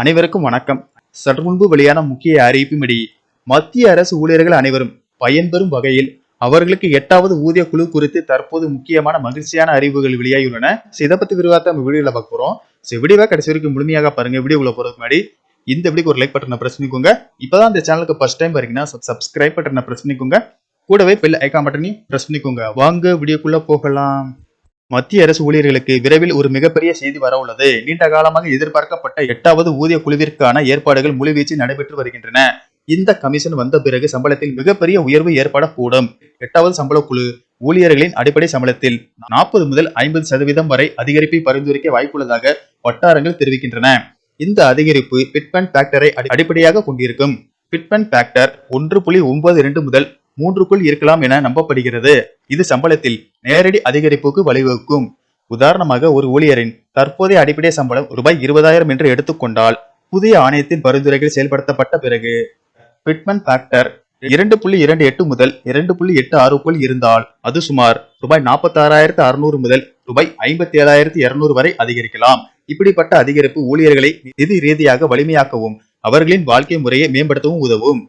அனைவருக்கும் வணக்கம். சற்று முன்பு வெளியான முக்கிய அறிவிப்பின்படி மத்திய அரசு ஊழியர்கள் அனைவரும் பயன்பெறும் வகையில் அவர்களுக்கு எட்டாவது ஊதிய குழு குறித்து தற்போது முக்கியமான மகிழ்ச்சியான அறிவுகள் வெளியாகியுள்ளன. இதை பத்தி விரிவாக நம்ம வீடியோல பார்க்க போறோம். ஸோ வீடியோவை கடைசி வரைக்கும் முழுமையாக பாருங்க. வீடியோக்குள்ள போறதுக்கு முன்னாடி இந்த வீடியோக்கு ஒரு லைக் பட்டனை பிரஸ் பண்ணிக்கோங்க. இப்பதான் இந்த சேனலுக்கு ஃபர்ஸ்ட் டைம் பாருங்கன்னா சப்ஸ்கிரைப் பட்டனை பிரஸ் பண்ணிக்கோங்க. கூடவே பெல் ஐக்கான் பட்டனையும் பிரஸ் பண்ணிக்கோங்க. வாங்க வீடியோக்குள்ள போகலாம். மத்திய அரசு ஊழியர்களுக்கு விரைவில் ஒரு மிகப்பெரிய செய்தி வர உள்ளது. நீண்ட காலமாக எதிர்பார்க்கப்பட்ட எட்டாவது ஊதிய குழுவிற்கான ஏற்பாடுகள் முழுவீச்சில் நடைபெற்று வருகின்றன. இந்த கமிஷன் வந்த பிறகு சம்பளத்தில் மிகப்பெரிய உயர்வு ஏற்படக்கூடும். எட்டாவது சம்பள குழு ஊழியர்களின் அடிப்படை சம்பளத்தில் நாற்பது முதல் ஐம்பது சதவீதம் வரை அதிகரிப்பை பரிந்துரைக்க வாய்ப்புள்ளதாக வட்டாரங்கள் தெரிவிக்கின்றன. இந்த அதிகரிப்பு பிட்பன் ஃபேக்டரை அடிப்படையாக கொண்டிருக்கும். பிட்பன் ஃபேக்டர் ஒன்று புள்ளி ஒன்பது இரண்டு முதல் மூன்றுக்குள் இருக்கலாம் என நம்பப்படுகிறது. இது சம்பளத்தில் நேரடி அதிகரிப்புக்கு வழிவகுக்கும். உதாரணமாக ஒரு ஊழியரின் தற்போதைய அடிப்படை சம்பளம் ரூபாய் இருபதாயிரம் என்று எடுத்துக்கொண்டால் புதிய ஆணையத்தின் பரிந்துரைகள் செயல்படுத்தப்பட்ட பிறகு பிட்மன் ஃபேக்டர் இரண்டு புள்ளி இரண்டு எட்டு முதல் இரண்டு புள்ளி எட்டு ஆறுக்குள் இருந்தால் அது சுமார் ரூபாய் நாற்பத்தாறாயிரத்து அறுநூறு முதல் ரூபாய் ஐம்பத்தி ஏழாயிரத்து இருநூறு வரை அதிகரிக்கலாம். இப்படிப்பட்ட அதிகரிப்பு ஊழியர்களை நிதி ரீதியாக வலிமையாக்கவும் அவர்களின் வாழ்க்கை முறையை மேம்படுத்தவும் உதவும்.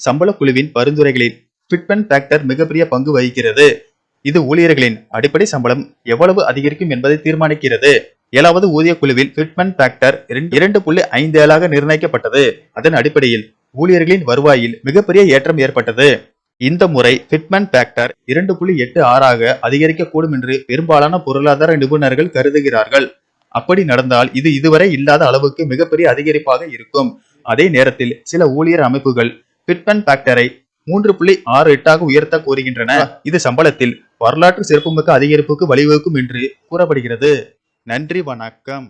சம்பள குழுவின் பரிந்துரைகளில் ஃபிட்மென் ஃபேக்டர் மிகப்பெரிய பங்கு வகிக்கிறது. இது ஊழியர்களின் அடிப்படை சம்பளம் எவ்வளவு அதிகரிக்கும் என்பதை தீர்மானிக்கிறது. ஏழாவது ஊதிய குழுவில் ஃபிட்மென் ஃபேக்டர் இரண்டு புள்ளி ஐந்து ஏழாக நிர்ணயிக்கப்பட்டது. அதன் அடிப்படையில் ஊழியர்களின் வருவாயில் மிகப்பெரிய ஏற்றம் ஏற்பட்டது. இந்த முறை ஃபிட்மென் ஃபேக்டர் இரண்டு புள்ளி எட்டு ஆறாக அதிகரிக்கக்கூடும் என்று பெரும்பாலான பொருளாதார நிபுணர்கள் கருதுகிறார்கள். அப்படி நடந்தால் இது இதுவரை இல்லாத அளவுக்கு மிகப்பெரிய அதிகரிப்பாக இருக்கும். அதே நேரத்தில் சில ஊழியர் அமைப்புகள் ஃபிட்மெண்ட் ஃபேக்டரை மூன்று புள்ளி ஆறு எட்டாக உயர்த்த கோருகின்றன. இது சம்பளத்தில் வரலாற்று சிறப்புமிக்க அதிகரிப்புக்கு வழிவகுக்கும் என்று கூறப்படுகிறது. நன்றி வணக்கம்.